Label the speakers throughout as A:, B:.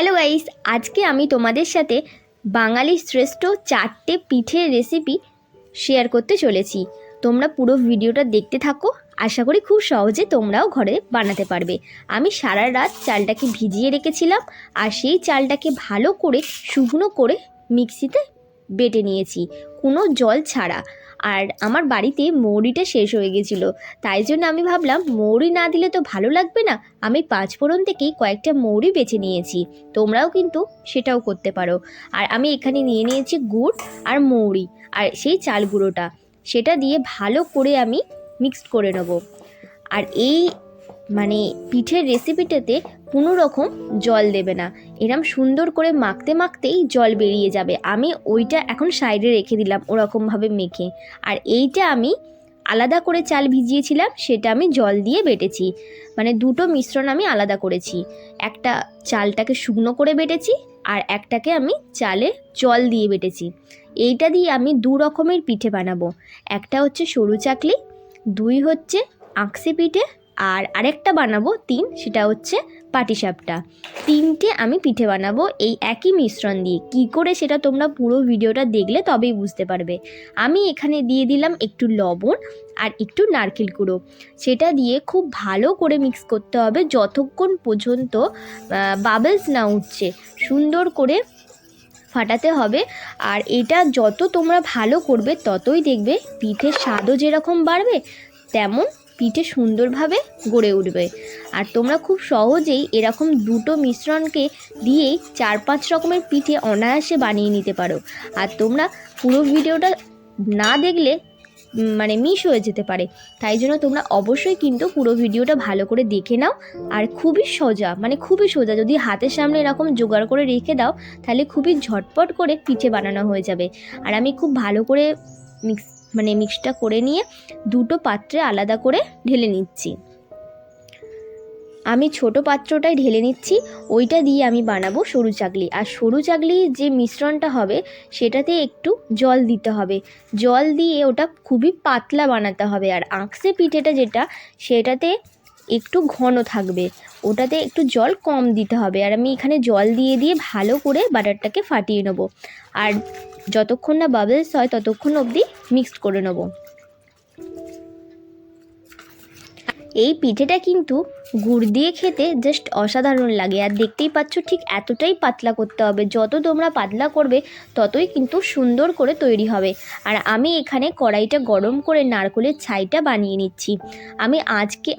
A: Hello guys আজকে আমি তোমাদের সাথে বাঙালির শ্রেষ্ঠ চারটে পিঠের রেসিপি শেয়ার করতে চলেছি। তোমরা পুরো ভিডিওটা দেখতে থাকো, আশা করি খুব সহজে তোমরাও ঘরে বানাতে পারবে। আমি সারা রাত চালটাকে ভিজিয়ে রেখেছিলাম আর সেই চালটাকে ভালো করে শুকনো করে মিক্সিতে বেটে নিয়েছি। কোনো জল ছাড়া। আর আমার বাড়িতে মৌরিটা শেষ হয়ে গেছিল। তাই জন্য আমি ভাবলাম, মৌরি না দিলে তো ভালো লাগবে না। আমি পাঁচ ফোড়ন থেকেই কয়েকটা মৌরি বেছে নিয়েছি। তোমরাও কিন্তু সেটাও করতে পারো। আর আমি এখানে নিয়ে নিয়েছি গুড় আর মৌরি আর সেই চাল গুঁড়োটা। সেটা দিয়ে ভালো করে আমি মিক্সড করে নেব। আর এই মানে পিঠের রেসিপিটাতে কোনো রকম জল দেবে না। এরম সুন্দর করে মাখতে মাখতেই জল বেরিয়ে যাবে। আমি ওইটা এখন সাইডে রেখে দিলাম ওরকমভাবে মেখে। আর এইটা আমি আলাদা করে চাল ভিজিয়েছিলাম, সেটা আমি জল দিয়ে বেটেছি। মানে দুটো মিশ্রণ আমি আলাদা করেছি। একটা চালটাকে শুকনো করে বেটেছি, আর একটাকে আমি চালে জল দিয়ে বেটেছি। এইটা দিয়ে আমি দু রকমের পিঠে বানাবো। একটা হচ্ছে সরু চাকলি, দুই হচ্ছে আঁকসে পিঠে আর আরেকটা বানাবো তিন, সেটা হচ্ছে পাটিসাপটা। তিনটে আমি পিঠে বানাবো এই একই মিশ্রণ দিয়ে। কি করে সেটা তোমরা পুরো ভিডিওটা দেখলে তবেই বুঝতে পারবে। আমি এখানে দিয়ে দিলাম একটু লবণ আর একটু নারকেল গুঁড়ো। সেটা দিয়ে খুব ভালো করে মিক্স করতে হবে যতক্ষণ পর্যন্ত বাবলস না উঠছে। সুন্দর করে ফাটাতে হবে আর এটা যত তোমরা ভালো করবে ততই দেখবে পিঠের স্বাদও যেরকম বাড়বে তেমন পিঠে সুন্দরভাবে গড়ে উঠবে। আর তোমরা খুব সহজেই এরকম দুটো মিশ্রণকে দিয়েই চার পাঁচ রকমের পিঠে অনায়াসে বানিয়ে নিতে পারো। আর তোমরা পুরো ভিডিওটা না দেখলে মানে মিস হয়ে যেতে পারে। তাই জন্য তোমরা অবশ্যই কিন্তু পুরো ভিডিওটা ভালো করে দেখে নাও। আর খুবই সোজা মানে খুবই সোজা, যদি হাতের সামনে এরকম জোগাড় করে রেখে দাও, তাহলে খুবই ঝটপট করে পিঠে বানানো হয়ে যাবে। আর আমি খুব ভালো করে মিক্স মানে মিক্সটা করে নিয়ে দুটো পাত্রে আলাদা করে ঢেলে নিচ্ছি। আমি ছোট পাত্রটাই ঢেলে নিচ্ছি, ওইটা দিয়ে আমি বানাবো সরু চাকলি। আর সরু চাকলি যে মিশ্রণটা হবে, সেটাতে একটু জল দিতে হবে। জল দিয়ে ওটা খুবই পাতলা বানাতে হবে। আর আঁকসে পিঠেটা যেটা, সেটাতে একটু ঘন থাকবে। ওটাতে একটু জল কম দিতে হবে। আর আমি এখানে জল দিয়ে দিয়ে ভালো করে বাটারটাকে ফাটিয়ে নেব। আর যতক্ষণ না বাবলস হয়, ততক্ষণ অবধি মিক্সড করে নেব। এই পিঠেটা কিন্তু গুড় দিয়ে খেতে জাস্ট অসাধারণ লাগে। আর দেখতেই পাচ্ছ ঠিক এতটাই পাতলা করতে হবে। যত তোমরা পাতলা করবে, ততই কিন্তু সুন্দর করে তৈরি হবে। আর আমি এখানে কড়াইটা গরম করে নারকলের ছাইটা বানিয়ে নিচ্ছি। আমি আজকে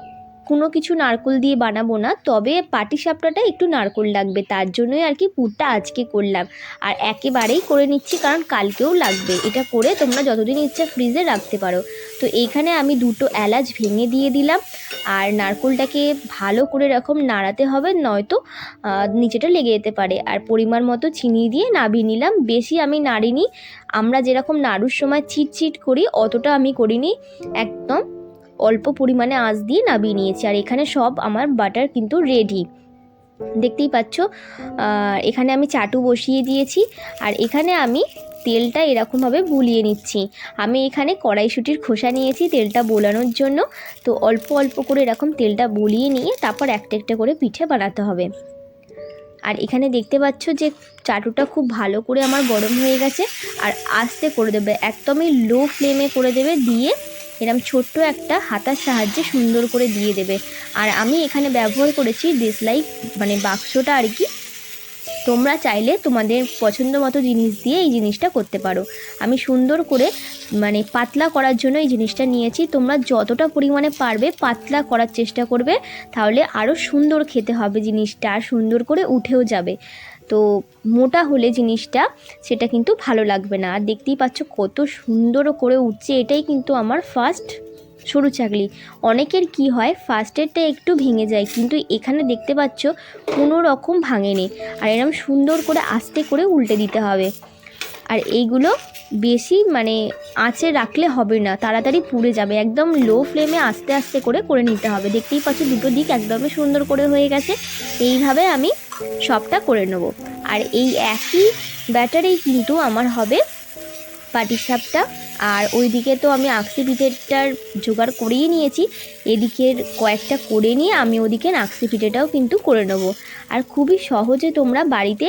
A: কোনো কিছু নারকল দিয়ে বানাবো না, তবে পাটি পাটিসাপটাটা একটু নারকল লাগবে, তার জন্যই আর কি পুরটা আজকে করলাম। আর একেবারেই করে নিচ্ছি, কারণ কালকেও লাগবে। এটা করে তোমরা যতদিন ইচ্ছা ফ্রিজে রাখতে পারো। তো এইখানে আমি দুটো এলাচ ভেঙে দিয়ে দিলাম, আর নারকোলটাকে ভালো করে এরকম নাড়াতে হবে, নয়তো নিচেটা লেগে যেতে পারে। আর পরিমাণ মতো চিনি দিয়ে নাবিয়ে নিলাম। বেশি আমি নাড়িনি। আমরা যেরকম নাড়ুর সময় ছিট ছিট করি, অতটা আমি করিনি, একদম। অল্প পরিমাণে আঁচ দিয়ে নাবিয়ে নিয়েছি। আর এখানে সব আমার বাটার কিন্তু রেডি দেখতেই পাচ্ছ এখানে আমি চাটু বসিয়ে দিয়েছি। আর এখানে আমি তেলটা এরকমভাবে বুলিয়ে নিচ্ছি। আমি এখানে কড়াইশুটির খোসা নিয়েছি তেলটা বোলানোর জন্য। তো অল্প অল্প করে এরকম তেলটা বুলিয়ে নিয়ে তারপর একটা একটা করে পিঠে বানাতে হবে। আর এখানে দেখতে পাচ্ছ যে চাটুটা খুব ভালো করে আমার গরম হয়ে গেছে। আর আস্তে করে দেবে, একদমই লো ফ্লেমে করে দেবে, দিয়ে এরম ছোট্ট একটা হাতার সাহায্যে সুন্দর করে দিয়ে দেবে। আর আমি এখানে ব্যবহার করেছি ডিসলাইক মানে বাক্সটা আর কি। তোমরা চাইলে তোমাদের পছন্দ মতো জিনিস দিয়ে এই জিনিসটা করতে পারো। আমি সুন্দর করে মানে পাতলা করার জন্য এই জিনিসটা নিয়েছি। তোমরা যতটা পরিমাণে পারবে পাতলা করার চেষ্টা করবে, তাহলে আরও সুন্দর খেতে হবে জিনিসটা, আর সুন্দর করে উঠেও যাবে। তো মোটা হলে জিনিসটা সেটা কিন্তু ভালো লাগবে না। আর দেখতেই পাচ্ছ কত সুন্দর করে উঠছে, এটাই কিন্তু আমার ফার্স্ট সরু চাকলি। অনেকের কি হয় ফার্স্টেরটা একটু ভেঙে যায়, কিন্তু এখানে দেখতে পাচ্ছ কোনো রকম ভাঙেনি। আর এরকম সুন্দর করে আস্তে করে উল্টে দিতে হবে। আর এইগুলো বেশি মানে আঁচে রাখলে হবে না, তাড়াতাড়ি পুড়ে যাবে। একদম লো ফ্লেমে আস্তে আস্তে করে করে নিতে হবে। দেখতেই পাচ্ছ দুটো দিক একদমই সুন্দর করে হয়ে গেছে। এইভাবে আমি সবটা করে নেব। আর এই একই ব্যাটারেই কিন্তু আমার হবে পাটিসাপটা আর ওইদিকে তো আমি আকসি পিঠেটার জোগাড় করেই নিয়েছি। এদিকের কয়েকটা করে নিয়ে আমি ওদিকে আকসি পিঠেটাও কিন্তু করে নেব। আর খুবই সহজে তোমরা বাড়িতে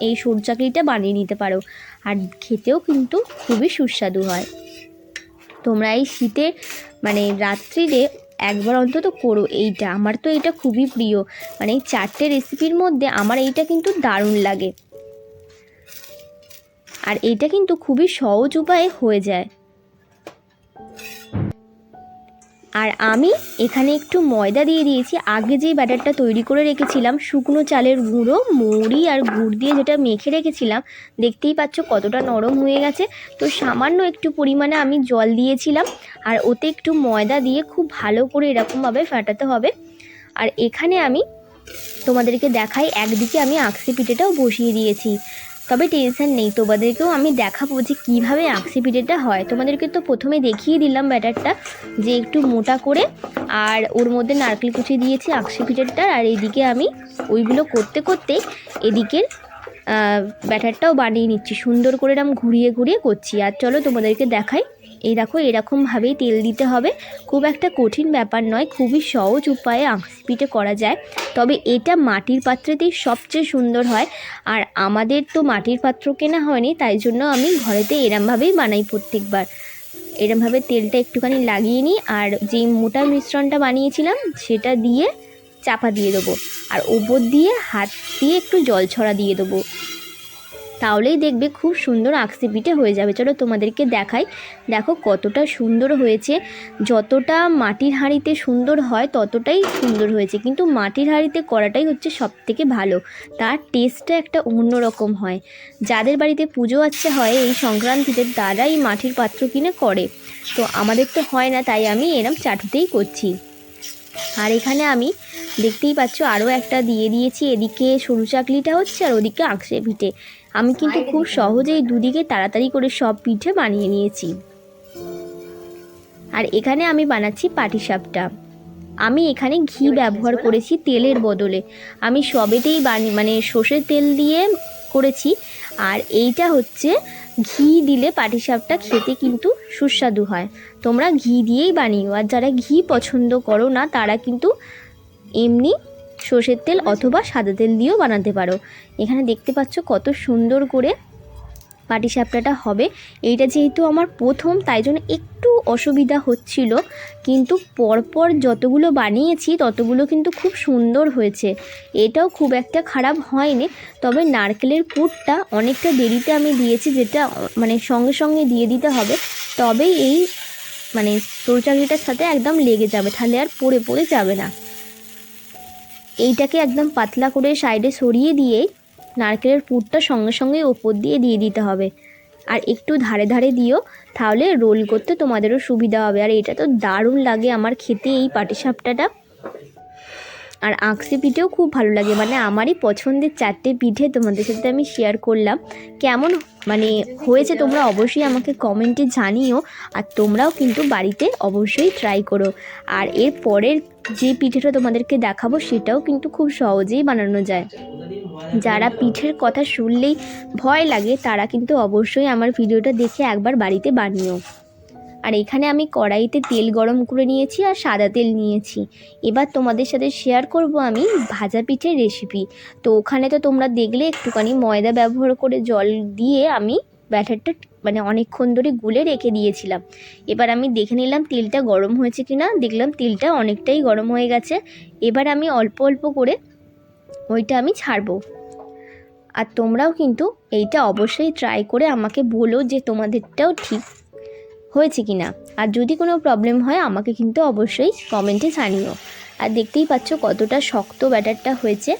A: এই সরচাকরিটা বানিয়ে নিতে পারো। আর খেতেও কিন্তু খুবই সুস্বাদু হয়। তোমরা এই শীতে মানে রাত্রিরে একবার অন্তত করো এইটা। আমার তো এটা খুবই প্রিয়। মানে এই চারটে রেসিপির মধ্যে আমার এইটা কিন্তু দারুণ লাগে। আর এইটা কিন্তু খুবই সহজ উপায়ে হয়ে যায়। আর আমি এখানে একটু ময়দা দিয়ে দিয়েছি। আগে যেই ব্যাটারটা তৈরি করে রেখেছিলাম, শুকনো চালের গুঁড়ো, মৌরি আর গুড় দিয়ে যেটা মেখে রেখেছিলাম, দেখতেই পাচ্ছ কতটা নরম হয়ে গেছে। তো সামান্য একটু পরিমাণে আমি জল দিয়েছিলাম, আর ওতে একটু ময়দা দিয়ে খুব ভালো করে এরকমভাবে ফাটাতে হবে। আর এখানে আমি তোমাদেরকে দেখাই, একদিকে আমি আকসি পিঠেটাও বসিয়ে দিয়েছি। তবে টেনশান নেই, তোমাদেরকেও আমি দেখাবো যে কীভাবে আঁকছি পিঠেটা হয়। তোমাদেরকে তো প্রথমে দেখিয়ে দিলাম ব্যাটারটা যে একটু মোটা করে, আর ওর মধ্যে নারকেল কুচি দিয়েছি আঁকসি পিঠেরটা আর এদিকে আমি ওইগুলো করতে করতে এদিকের ব্যাটারটাও বানিয়ে নিচ্ছি। সুন্দর করে এরম ঘুরিয়ে ঘুরিয়ে করছি। আর চলো তোমাদেরকে দেখাই এই দেখো এরকমভাবেই তেল দিতে হবে। খুব একটা কঠিন ব্যাপার নয়, খুবই সহজ উপায়ে আকসি পিঠে করা যায়। তবে এটা মাটির পাত্রেতেই সবচেয়ে সুন্দর হয়। আর আমাদের তো মাটির পাত্র কেনা হয়নি, তাই জন্য আমি ঘরেতে এরমভাবেই বানাই প্রত্যেকবার। এরমভাবে তেলটা একটুখানি লাগিয়ে নিই, আর যেই মোটা মিশ্রণটা বানিয়েছিলাম, সেটা দিয়ে চাপা দিয়ে দেবো। আর ওপর দিয়ে হাত দিয়ে একটু জল ছড়া দিয়ে দেবো। তাহলেই দেখবে খুব সুন্দর আকসি পিঠে হয়ে যাবে। চলো তোমাদেরকে দেখাই। দেখো কতটা সুন্দর হয়েছে। যতটা মাটির হাঁড়িতে সুন্দর হয়, ততটাই সুন্দর হয়েছে। কিন্তু মাটির হাঁড়িতে করাটাই হচ্ছে সব থেকে ভালো। তার টেস্টটা একটা অন্যরকম হয়। যাদের বাড়িতে পুজো আচ্ছা হয়, এই সংক্রান্তিতে তারাই মাটির পাত্র কিনে করে। তো আমাদের তো হয় না, তাই আমি এরম চাটুতেই করছি। আর এখানে আমি দেখতেই পাচ্ছ আরও একটা দিয়ে দিয়েছি। এদিকে সরু চাকলিটা হচ্ছে আর ওদিকে আকসে পিঠে আমি কিন্তু খুব সহজেই দুদিকে তাড়াতাড়ি করে সব পিঠে বানিয়ে নিয়েছি। আর এখানে আমি বানাচ্ছি পাটিসাপটা আমি এখানে ঘি ব্যবহার করেছি তেলের বদলে। আমি সবেতেই বানি মানে সর্ষের তেল দিয়ে করেছি। আর এইটা হচ্ছে ঘি দিলে পাটিসাপটা খেতে কিন্তু সুস্বাদু হয়। তোমরা ঘি দিয়েই বানিও। আর যারা ঘি পছন্দ করো না তারা কিন্তু এমনি সর্ষের তেল অথবা সাদা তেল দিয়েও বানাতে পারো। এখানে দেখতে পাচ্ছ কত সুন্দর করে পাটিসাপটাটা হবে। এইটা যেহেতু আমার প্রথম, তাই জন্য একটু অসুবিধা হচ্ছিল। কিন্তু পরপর যতগুলো বানিয়েছি, ততগুলো কিন্তু খুব সুন্দর হয়েছে। এটাও খুব একটা খারাপ হয়নি, তবে নারকেলের পুরটা অনেকটা দেরিতে আমি দিয়েছি, যেটা মানে সঙ্গে সঙ্গে দিয়ে দিতে হবে। তবেই এই মানে তরচাকরিটার সাথে একদম লেগে যাবে, তাহলে আর পড়ে পড়ে যাবে না। এইটাকে একদম পাতলা করে সাইডে সরিয়ে দিয়ে নারকেলের পুরটা সঙ্গে সঙ্গে ওপর দিয়ে দিয়ে দিতে হবে। আর একটু ধারে ধারে দিও, তাহলে রোল করতে তোমাদেরও সুবিধা হবে। আর এটা তো দারুণ লাগে আমার খেতে এই পাটিসাপটাটা। আর আকসি পিঠেও খুব ভালো লাগে। মানে আমারই পছন্দের চারটে পিঠে তোমাদের সাথে আমি শেয়ার করলাম। কেমন মানে হয়েছে তোমরা অবশ্যই আমাকে কমেন্টে জানিও আর তোমরাও কিন্তু বাড়িতে অবশ্যই ট্রাই করো। আর এর পরের যে পিঠেটা তোমাদেরকে দেখাবো সেটাও কিন্তু খুব সহজেই বানানো যায়। যারা পিঠের কথা শুনলেই ভয় লাগে তারা কিন্তু অবশ্যই আমার ভিডিওটা দেখে একবার বাড়িতে বানিও। আর এখানে আমি কড়াইতে তেল গরম করে নিয়েছি আর সাদা তেল নিয়েছি। এবার তোমাদের সাথে শেয়ার করব আমি ভাজা পিঠের রেসিপি তো ওখানে তো তোমরা দেখলে একটুখানি ময়দা ব্যবহার করে জল দিয়ে আমি ব্যাটারটা মানে অনেকক্ষণ ধরে গুলে রেখে দিয়েছিলাম। এবার আমি দেখে নিলাম তেলটা গরম হয়েছে কি না দেখলাম তেলটা অনেকটাই গরম হয়ে গেছে। এবার আমি অল্প অল্প করে ওইটা আমি ছাড়বো। আর তোমরাও কিন্তু এইটা অবশ্যই ট্রাই করে আমাকে বলো যে তোমাদেরটাও ঠিক হয়েছে কি না? আর যদি কোনো প্রবলেম হয়, আমাকে কিন্তু অবশ্যই কমেন্টে জানিও। আর দেখতেই পাচ্ছ কতটা শক্ত ব্যাটারটা হয়েছে।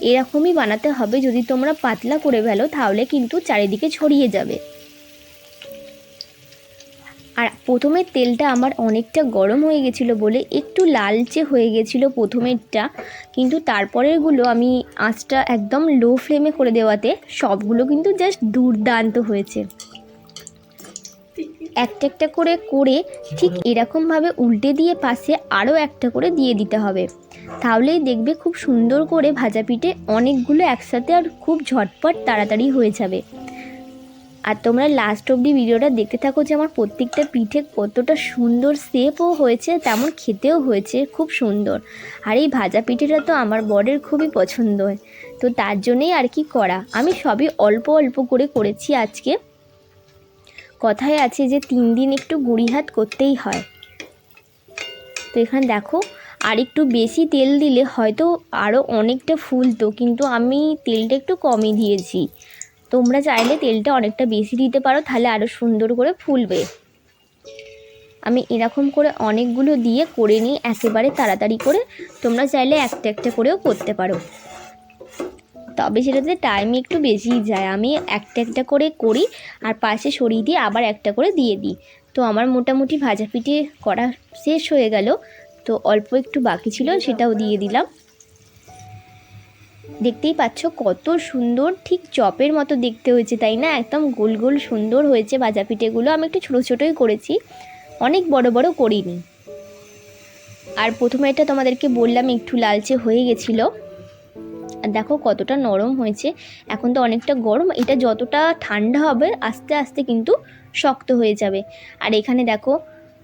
A: এরকমই বানাতে হবে, যদি তোমরা পাতলা করে ফেলো, তাহলে কিন্তু চারিদিকে ছড়িয়ে যাবে। আর প্রথমে তেলটা আমার অনেকটা গরম হয়ে গেছিল বলে একটু লালচে হয়ে গেছিল প্রথমেরটা। কিন্তু তারপরেরগুলো আমি আঁচটা একদম লো ফ্লেমে করে দেওয়াতে সবগুলো কিন্তু জাস্ট দুর্দান্ত হয়েছে। একটা একটা করে করে ঠিক এরকমভাবে উল্টে দিয়ে পাশে আরও একটা করে দিয়ে দিতে হবে। তাহলেই দেখবে খুব সুন্দর করে ভাজা পিঠে অনেকগুলো একসাথে আর খুব ঝটপট তাড়াতাড়ি হয়ে যাবে। আর তোমরা লাস্ট অবধি ভিডিওটা দেখতে থাকো যে আমার প্রত্যেকটা পিঠে কতটা সুন্দর শেপও হয়েছে, তেমন খেতেও হয়েছে, খুব সুন্দর। আর এই ভাজা পিঠেটা তো আমার বরের খুবই পছন্দ। হয় তো তার জন্যই আর কি করা? আমি সবই অল্প অল্প করে করেছি আজকে। কথায় আছে যে তিন দিন একটু হাত করতেই হয়। তো এখানে দেখো আর একটু বেশি তেল দিলে হয়তো আরও অনেকটা ফুলতো, কিন্তু আমি তেলটা একটু কমই দিয়েছি। তোমরা চাইলে তেলটা অনেকটা বেশি দিতে পারো, তাহলে আরও সুন্দর করে ফুলবে। আমি এরকম করে অনেকগুলো দিয়ে করে নিই, একেবারে তাড়াতাড়ি করে। তোমরা চাইলে একটা একটা করেও করতে পারো। তবে সেটাতে টাইম একটু বেশিই যায়। আমি একটা একটা করে করি আর পাশে সরিয়ে দিয়ে আবার একটা করে দিয়ে দিই। তো আমার মোটামুটি ভাজা পিঠে করা শেষ হয়ে গেল। তো অল্প একটু বাকি ছিল সেটাও দিয়ে দিলাম। দেখতেই পাচ্ছ কত সুন্দর ঠিক চপের মতো দেখতে হয়েছে, তাই না? একদম গোল গোল সুন্দর হয়েছে ভাজা পিঠেগুলো। আমি একটু ছোটো ছোটোই করেছি, অনেক বড় বড় করিনি। আর প্রথমে এটা তোমাদেরকে বললাম, একটু লালচে হয়ে গেছিল। আর দেখো কতটা নরম হয়েছে। এখন তো অনেকটা গরম, এটা যতটা ঠান্ডা হবে আস্তে আস্তে কিন্তু শক্ত হয়ে যাবে। আর এখানে দেখো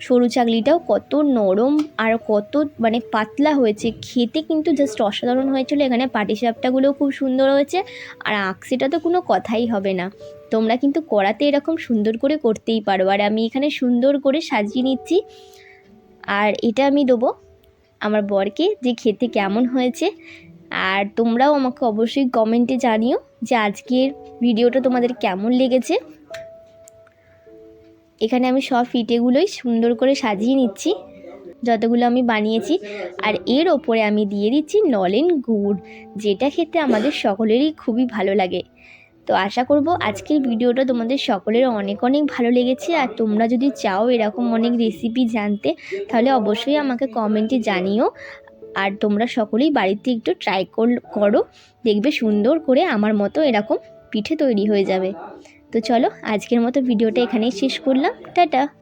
A: সরু চাকলিটাও কত নরম আর কত মানে পাতলা হয়েছে। খেতে কিন্তু জাস্ট অসাধারণ হয়েছিল। এখানে পাটিসাপটাগুলোও খুব সুন্দর হয়েছে। আর আঁকশিটা তো কোনো কথাই হবে না। তোমরা কিন্তু কড়াতে এরকম সুন্দর করে করতেই পারো। আর আমি এখানে সুন্দর করে সাজিয়ে নিচ্ছি। আর এটা আমি দেবো আমার বরকে যে খেতে কেমন হয়েছে। আর তোমরাও আমাকে অবশ্যই কমেন্টে জানিও যে আজকের ভিডিওটা তোমাদের কেমন লেগেছে। এখানে আমি সব ফিটেগুলোই সুন্দর করে সাজিয়ে নিচ্ছি, যতগুলো আমি বানিয়েছি। আর এর ওপরে আমি দিয়ে দিচ্ছি নলেন গুড়, যেটা খেতে আমাদের সকলেরই খুবই ভালো লাগে। তো আশা করব আজকের ভিডিওটা তোমাদের সকলের অনেক অনেক ভালো লেগেছে। আর তোমরা যদি চাও এরকম অনেক রেসিপি জানতে, তাহলে অবশ্যই আমাকে কমেন্টে জানিও। আর তোমরা সকলেই বাড়িতে একটু ট্রাই করো। দেখবে সুন্দর করে আমার মতো এরকম পিঠে তৈরি হয়ে যাবে। তো চলো, আজকের মতো ভিডিওটা এখানেই শেষ করলাম। টাটা!